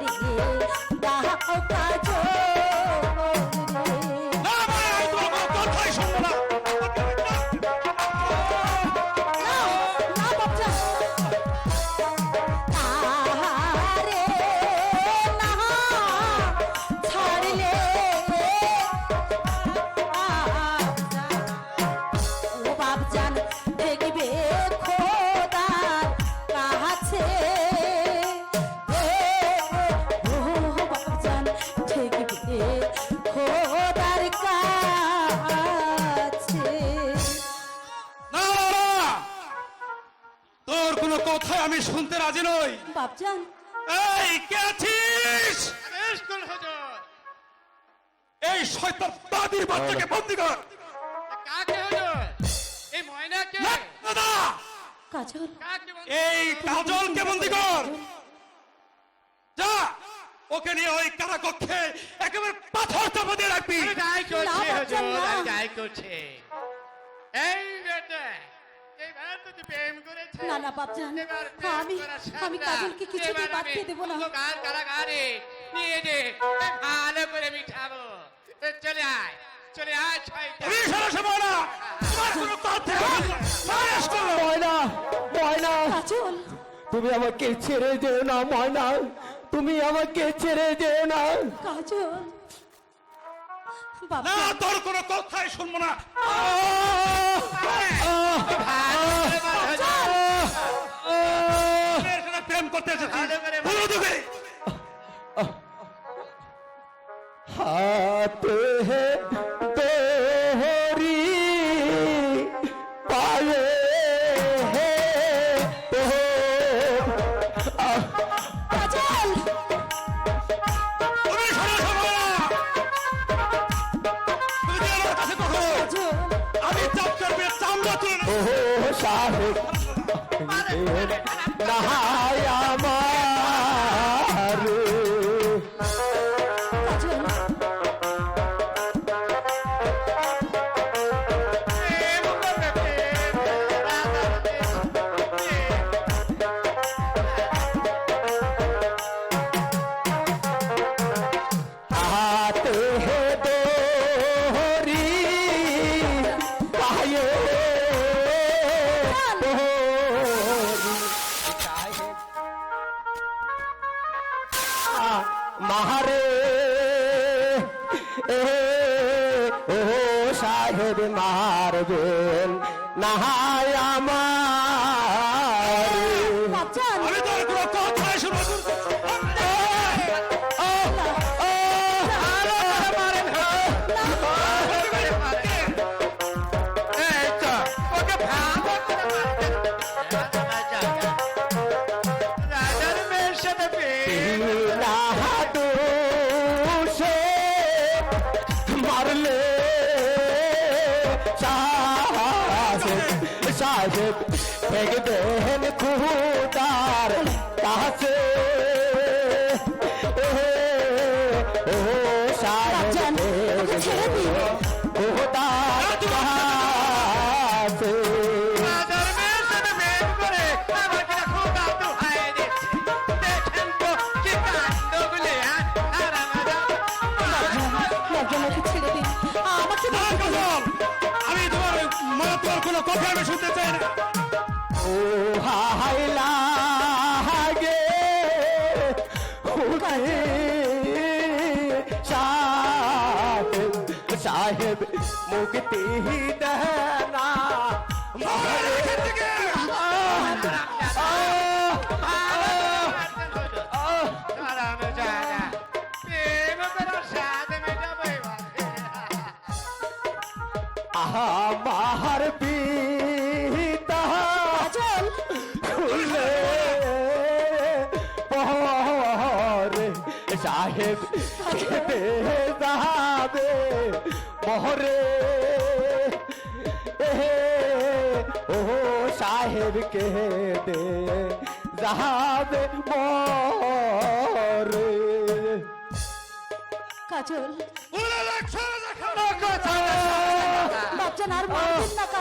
রে ডাকো বাপজান। এই কে আছিস? এই শয়তান বাচ্চাকে বন্দি কর কাকে হুজুর এই ময়নাকে? দাদা কাজল। এই কাজলকে বন্দি কর যা ওকে নিয়ে ওই কারাকক্ষে একেবারে পাথর চাপা দিয়ে রাখবি। যাই করছি হুজুর করছি। এই বেটা। এইবার তো তুই প্রেম করেছে না, না, বাপজান। আমি- আমি কাজলকে কিছুতেই এবার বাদ আমি দিয়ে দেবো না। অন্ধকার কারাগারে নিয়ে যে ভালো করে মিঠাবো। চলে আয় চলে আয় ছয়টা তুমি সারা না তোমার কোনো তথ্য ময়না ময়না কাজল। তুমি আমাকে ছেড়ে যেও না ময়না। তুমি আমাকে ছেড়ে দেও না। কাজল। না বাপজান তোর কোনো কথাই শুনব না। প্রেম করতে এসেছিস। আমার নাহায় আমার সাহেব সাহেব দেহেন খুদার কাছে। কোনো কথা আমি শুনতে চাই না। ও হাই লাগে সাহেব সাহেব মুক্তি দেনা মরে আমার পিতা কাজল খুলে পরে সাহেব খেতে যাবে মহরে। ও সাহেব কেতে যাবে মরে কাজল।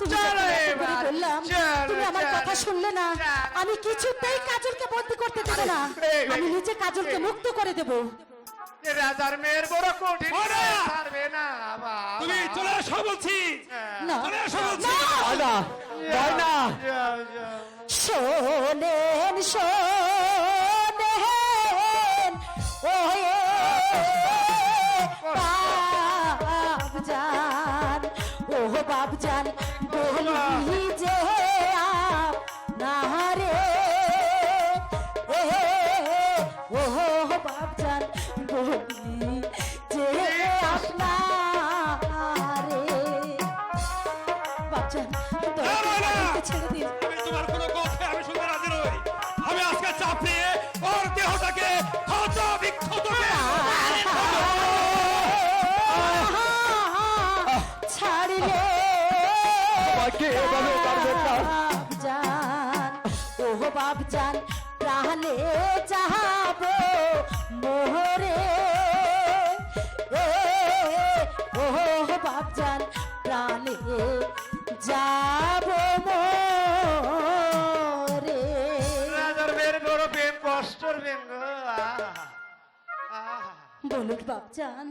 তুমি বললাম তুমি আমার কথা শুনলে না আমি কিছুতেই কাজলকে বন্দি করতে দেবো না। আমি নিজে কাজলকে মুক্ত করে দেবো। রাজার মেয়ের বড় কঠিন পারবে না তুমি চলে আসো বলছি। না। চলে আসো বলছি। না। ময়না বাপজান বলি যে নাহারে ও বাপজান বলি যে আপনারে বাপজান। আমাকে ছেড়ে দিন তোমার কোনো এভাবে মারবেন না। জান ও বাপ জান প্রাণে যাব মোহরে এ, ও বাপ জান প্রাণে যাব মোরে রাজার মেয়ের বড় প্রেম কষ্টর প্রেম। বলুন বাপ জান